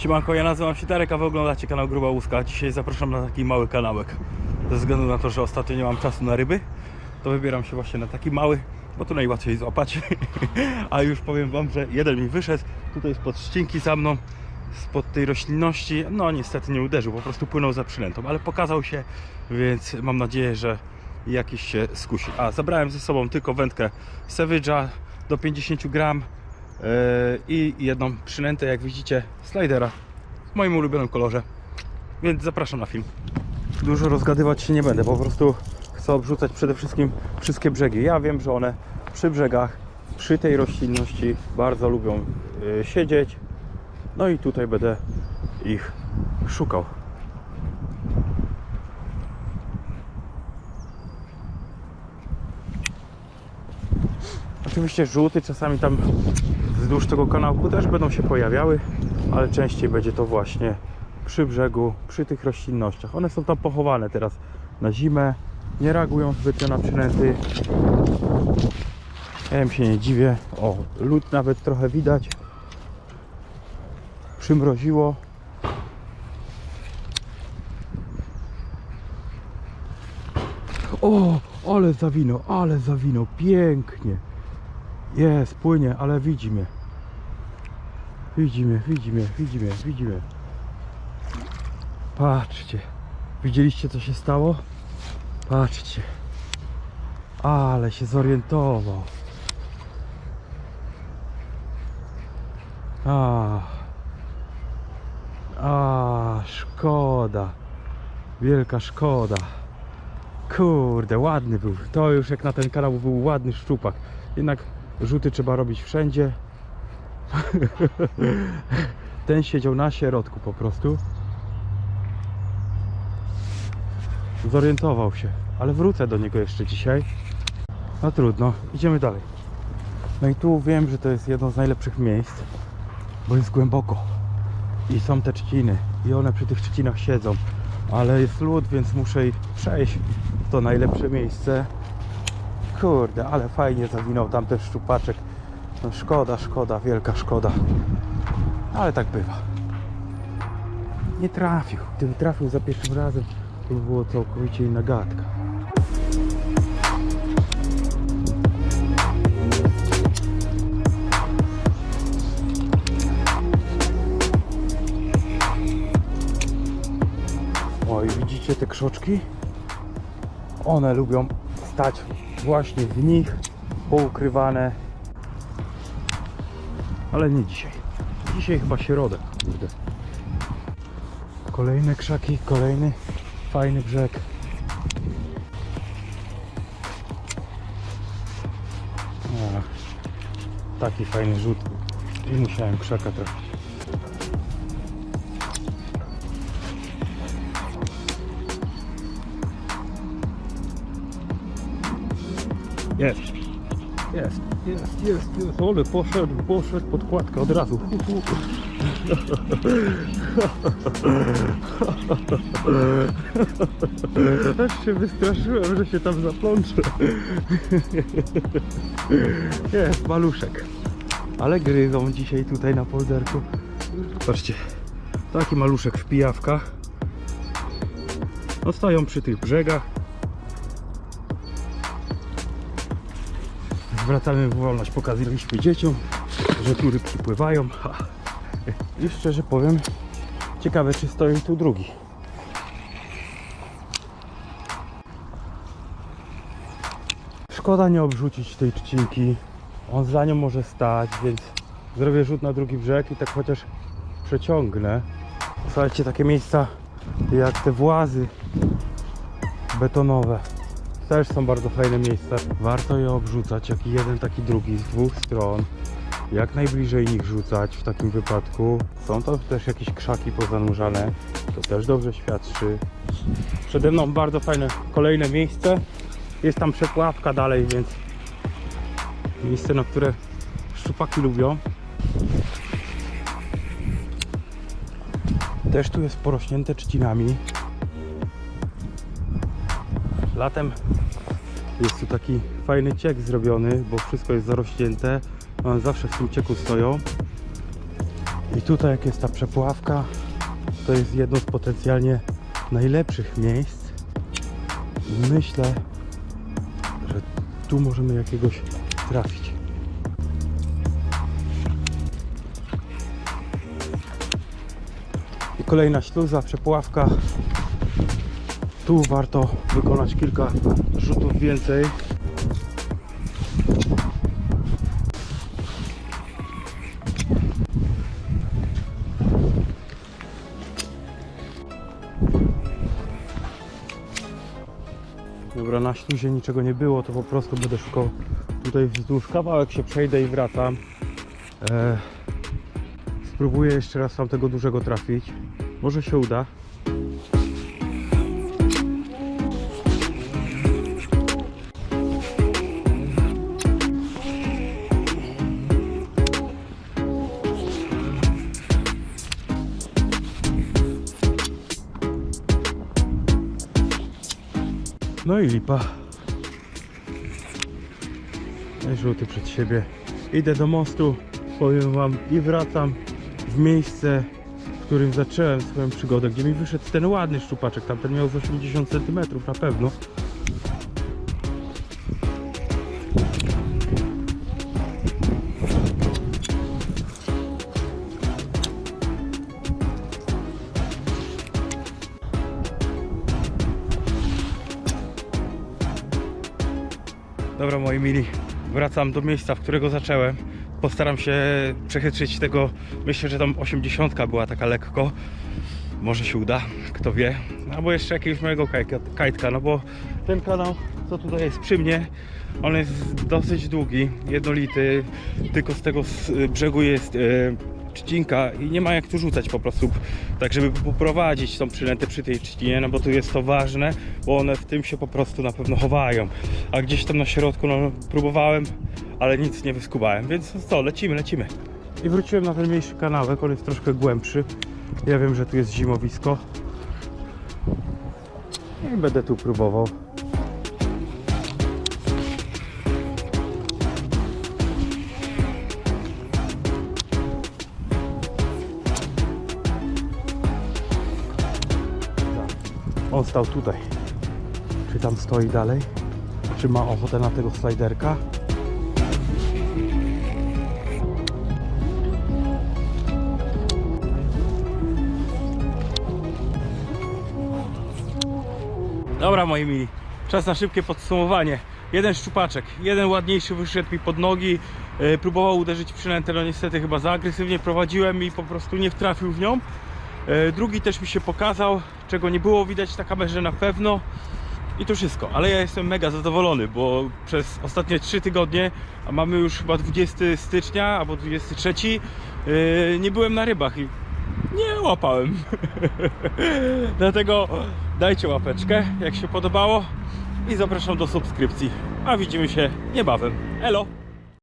Siemanko, ja nazywam się Darek, a wy oglądacie kanał Gruba Łuska. Dzisiaj zapraszam na taki mały kanałek. Ze względu na to, że ostatnio nie mam czasu na ryby, to wybieram się właśnie na taki mały, bo tu najłatwiej złapać. A już powiem wam, że jeden mi wyszedł, tutaj spod ścinki za mną, spod tej roślinności. No niestety nie uderzył, po prostu płynął za przynętą, ale pokazał się, więc mam nadzieję, że jakiś się skusi. A zabrałem ze sobą tylko wędkę Savage'a do 50 gram i jedną przynętę, jak widzicie, slidera w moim ulubionym kolorze. Więc zapraszam na film. Dużo rozgadywać się nie będę, po prostu chcę obrzucać przede wszystkim wszystkie brzegi. Ja wiem, że one przy brzegach, przy tej roślinności bardzo lubią yy, siedzieć. No i tutaj będę ich szukał. Oczywiście rzuty czasami tam wzdłuż tego kanałku też będą się pojawiały, ale częściej będzie to właśnie przy brzegu, przy tych roślinnościach. One są tam pochowane teraz na zimę, nie reagują zbytnio na przynęty. Ja im się nie dziwię. O, lód nawet trochę widać. Przymroziło. O, ale zawinął, ale zawinął, pięknie. Jest, płynie, ale widzi mnie. Widzi mnie, widzi mnie, widzi mnie, widzi mnie. Patrzcie. Widzieliście co się stało? Patrzcie. Ale się zorientował. A. A, szkoda. Wielka szkoda. Kurde, ładny był. To już jak na ten kanał był ładny szczupak. Jednak rzuty trzeba robić wszędzie. Ten siedział na środku po prostu. Zorientował się, ale wrócę do niego jeszcze dzisiaj. No trudno, idziemy dalej. No i tu wiem, że to jest jedno z najlepszych miejsc, bo jest głęboko. I są te trzciny. I one przy tych trzcinach siedzą. Ale jest lód, więc muszę ich przejść to najlepsze miejsce. Kurde, ale fajnie zawinął tam też szczupaczek. No szkoda, szkoda, wielka szkoda. Ale tak bywa. Nie trafił. Gdyby trafił za pierwszym razem, to by było całkowicie inna gadka. O, i widzicie te krzoczki? One lubią stać właśnie w nich, poukrywane. Ale nie dzisiaj. Dzisiaj chyba środek, kurde. Kolejne krzaki, kolejny fajny brzeg. Ach, taki fajny rzut. I musiałem krzaka trafić. Jest. Jest, jest, jest, jest. Ole, poszedł, poszedł, podkładka od razu. Aż się wystraszyłem, że się tam zaplączę. Jest, maluszek. Ale gryzą dzisiaj tutaj na polderku. Patrzcie, taki maluszek w pijawkach. No przy tych brzegach. Zwracamy wolność, pokazaliśmy dzieciom, że tu rybki pływają. Ha. I szczerze powiem, ciekawe czy stoi tu drugi. Szkoda nie obrzucić tej trzcinki. On za nią może stać, więc zrobię rzut na drugi brzeg i tak chociaż przeciągnę. Słuchajcie, takie miejsca jak te włazy betonowe też są bardzo fajne miejsca. Warto je obrzucać, jak i jeden, tak i drugi, z dwóch stron. Jak najbliżej nich rzucać w takim wypadku. Są tam też jakieś krzaki pozanurzane, to też dobrze świadczy. Przede mną bardzo fajne kolejne miejsce. Jest tam przepławka dalej, więc miejsce, na które szczupaki lubią. Też tu jest porośnięte trzcinami. Latem jest tu taki fajny ciek zrobiony, bo wszystko jest zarośnięte. One zawsze w tym cieku stoją. I tutaj jak jest ta przepławka, to jest jedno z potencjalnie najlepszych miejsc. I myślę, że tu możemy jakiegoś trafić. I kolejna śluza, przepławka. Tu warto wykonać kilka rzutów więcej. Dobra, na śluzie niczego nie było, to po prostu będę szukał tutaj wzdłuż kawałek się przejdę i wracam. E, spróbuję jeszcze raz tamtego dużego trafić. Może się uda. No i lipa. Żółty przed siebie. Idę do mostu, powiem wam i wracam w miejsce, w którym zacząłem swoją przygodę, gdzie mi wyszedł ten ładny szczupaczek, tamten miał z 80 cm na pewno. Dobra moi mili, wracam do miejsca, w którego zacząłem. Postaram się przechytrzyć tego, myślę, że tam 80 była taka lekko. Może się uda, kto wie. Albo jeszcze jakiegoś mojego kajtka, no bo ten kanał, co tutaj jest przy mnie, on jest dosyć długi, jednolity, tylko z tego z brzegu jest e, trzcinka i nie ma jak tu rzucać po prostu, tak żeby poprowadzić tą przynętę przy tej trzcinie, no bo tu jest to ważne, bo one w tym się po prostu na pewno chowają, a gdzieś tam na środku, no próbowałem, ale nic nie wyskubałem, więc co, lecimy, lecimy. I wróciłem na ten mniejszy kanałek, on jest troszkę głębszy, ja wiem, że tu jest zimowisko i będę tu próbował. On stał tutaj. Czy tam stoi dalej? Czy ma ochotę na tego slajderka? Dobra moi mili, czas na szybkie podsumowanie. Jeden szczupaczek, jeden ładniejszy wyszedł mi pod nogi, e, próbował uderzyć przynętę, no niestety chyba za agresywnie prowadziłem i po prostu nie wtrafił w nią. E, Drugi też mi się pokazał, czego nie było widać na kamerze na pewno. I to wszystko, ale ja jestem mega zadowolony, bo przez ostatnie 3 tygodnie, a mamy już chyba 20 stycznia albo 23, yy, nie byłem na rybach i nie łapałem. Dlatego dajcie łapeczkę, jak się podobało i zapraszam do subskrypcji. A widzimy się niebawem. Elo!